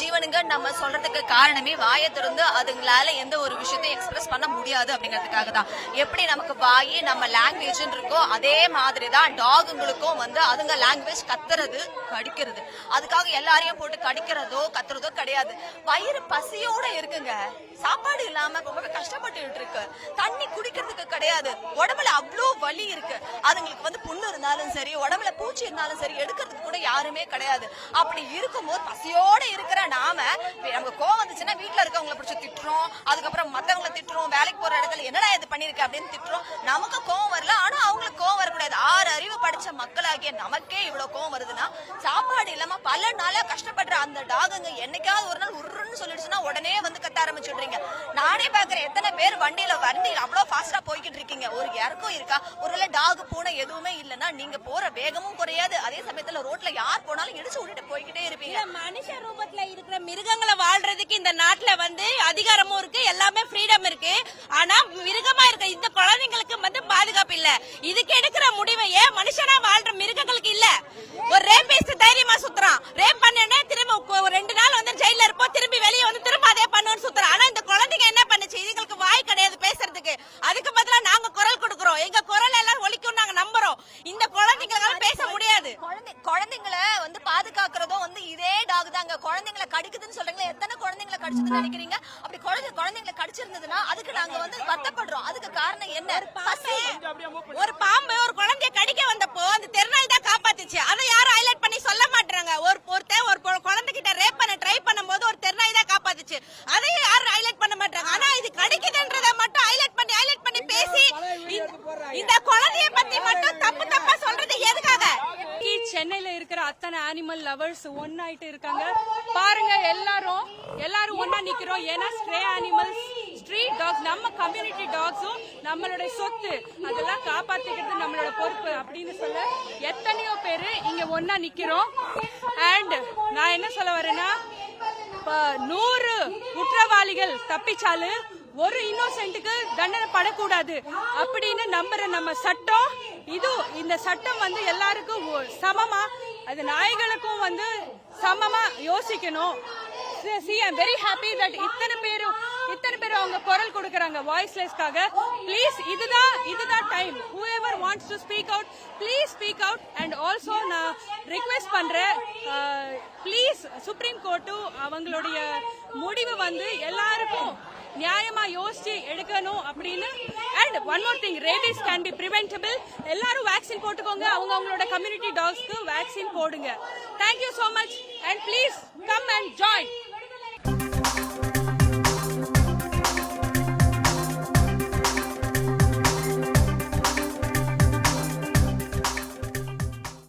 ஜீவனுங்க. நம்ம சொல்றதுக்கு காரணமே வாயை திறந்து அதுங்களால எந்த ஒரு விஷயத்தையும் எக்ஸ்பிரஸ் பண்ண முடியாது அப்படிங்கிறதுக்காக தான். எப்படி நமக்கு வாய் நம்ம லாங்குவேஜ் இருக்கோ அதே மாதிரி தான் டாகுங்களுக்கும் வந்து அதுங்க லாங்குவேஜ் கத்துறது கடிக்கிறது. அதுக்காக எல்லாரையும் போட்டு கடிக்கிறதோ கத்துறதோ கிடையாது. வயிறு பசியோட இருக்குங்க. சாப்பாடு இல்லாம ரொம்ப கஷ்டப்பட்டுட்டு இருக்கு. தண்ணி குடிக்கிறதுக்கு கிடையாது. உடம்புல அவ்வளோ வலி இருக்கு. அதுங்களுக்கு வந்து புண்ணு இருந்தாலும் சரி உடம்புல பூச்சி இருந்தாலும் சரி எடுக்கிறதுக்கு கூட யாருமே கிடையாது. அப்படி இருக்கும்போது பசியோட இருக்கிற நாம நமக்கு கோவம் வந்துச்சுன்னா வீட்டுல இருக்கவங்களை பிடிச்சி திட்டுறோம் அதுக்கப்புறம் மத்தவங்களை திட்டுறோம் வேலைக்கு போற இடத்துல என்னடா இது பண்ணிருக்க அப்படின்னு திட்டுறோம். நமக்கு கோவம் வரல. ஆனா அவங்களுக்கு கோவம் வரக்கூடாது. ஆறு அறிவு படிச்ச மக்களாகிய நமக்கே இவ்வளவு கோவம் வருதுன்னா சாப்பாடு இல்லாம பல நாளா கஷ்டப்படுற அந்த டாகுங்க என்னைக்காவது ஒரு நாள் உருன்னு சொல்லிடுச்சுன்னா உடனே வந்து கத்த நானே பாக்குறேன். எத்தனை பேர் வண்டியில வண்டி அவ்வளவு ஃபாஸ்டா போய்கிட்டு இருக்கீங்க. ஒரு இறக்கம் இருக்கா? ஒருவேளை டாக் பூனை எதுவுமே இல்லைன்னா நீங்க போற வேகமும் குறையாது. அதே சமயத்துல ரோட்ல யார் போனாலும் இடிச்சு விட்டுட்டு போய்கிட்டே இருப்பீங்க. மனுஷ ரூபத்துல இருக்கிற மிருகங்களை வாழ்றதுக்கு இந்த நாட்டுல வந்து அதிகாரமும் இருக்கு எல்லாமே ஃப்ரீடம் இருக்கு. ஆனா மிருகமா இருக்க இந்த குழந்தைங்களுக்கு வந்து பாதுகாப்பு இல்ல. இதுக்கு எடுக்கிற முடிவை ஏன் மனுஷனா வாழ்ற மிருகங்களுக்கு இல்ல? ஒரு ரேபிஸ்ட் தைரியமா சுத்துறான். ரேப் பண்ணனே திரும்ப கொ- ஒரு ரெண்டு நாள் வந்து ஜெயில இருப்போம் திரும்பி வெளியே வந்து திரும்ப அதே பண்ணுன்னு சுத்துறான் ஆனா இந்த குழந்தைங்க என்ன பண்ணுச்சு இதுங்களுக்கு வாய் கிடையாது பேசுறதுக்கு அதுக்கு பதிலா நாங்க குரல் கொடுக்கறோம் எங்க குரல் எல்லாம் ஒலிக்கும் நாங்க நம்புறோம் இந்த குழந்தைங்களால பேச முடியாது. குழந்தை குழந்தைங்களை வந்து பாதுகாக்கிறதும் வந்து இதே டாக் தாங்க குழந்தைங்களை கடிக்குதுன்னு சொல்றீங்களா எத்தனை குழந்தைங்களை கடிச்சதுன்னு நினைக்கிறீங்க? அப்படி குழந்தை குழந்தைங்களை கடிச்சிருந்ததுன்னா அதுக்கு நாங்க வந்து வருத்தப்படுறோம் அதுக்கு காரணம் என்ன? ஒரு பாம்பு ஒரு குழந்தைய கடிக்க வந்தப்போ அந்த தெருநாய் தான் காப்பாத்துச்சு. அதை யாரும் ஹைலைட் பண்ணி சொல்ல மாட்டாங்க ஒரு ஒருத்தன் ஒரு பொ- குழந்தைகிட்ட ரேப் பண்ண ட்ரை பண்ணும்போது ஒரு தெருநாய் தான் காப்பாத்துச்சு. அதையும் யாரும் ஹைலைட் பண்ண மாட்டாங்க ஆனா இது கடிக்குதுன்றத மட்டும் ஹைலைட் பண்ணி ஹைலைட் பண்ணி பேசி இந்த குழந்தைய பத்தி அத்தனை அனிமல் லவர்ஸ் ஒன்னாயிட்டு இருக்காங்க. பாருங்க எல்லாரும் எல்லாரும் ஒன்னா நிக்கிறோம். ஏன்னா ஸ்ட்ரே அனிமல்ஸ் ஸ்ட்ரீட் டாக்ஸ் நம்ம கம்யூனிட்டி டாக்ஸும் நம்மளோட சொத்து. அதெல்லாம் காப்பாத்திக்கிறது நம்மளோட பொறுப்பு அப்படின்னு சொல்ல எத்தனையோ பேரு இங்க ஒன்னா நிக்கிறோம். அண்ட் நான் என்ன சொல்ல வரேன்னா நூறு குற்றவாளிகள் தப்பிச்சாலு ஒரு இன்னோசென்ட்டுக்கு தண்டனை படக்கூடாது அப்படின்னு நம்புற நம்ம சட்டம். இது இந்த சட்டம் வந்து எல்லாருக்கும் ஒ- சமமா அது நாய்களுக்கும் வந்து சமமா யோசிக்கணும். See I'm very happy that இத்தனை பேரும் இத்தனை பேரும் அவங்க குரல் கொடுக்குறாங்க வாய்ஸ்லெஸ்க்காக ப்ளீஸ் இதுதான் இதுதான் time whoever wants to speak out please speak out and also நான் ரிக்வெஸ்ட் பண்ணுறேன் ப்ளீஸ் சுப்ரீம் கோர்ட்டும் அவங்களுடைய முடிவு வந்து எல்லாருக்கும் நியாயமா யோசிச்சு எடுக்கணும் அப்படின்னு and one more thing rabies can be preventable எல்லாரும் வேக்சின் போட்டுக்கோங்க. அவங்க அவங்களோட கம்யூனிட்டி டாக்ஸ்க்கு வேக்சின் போடுங்க. Thank you so much and please come and join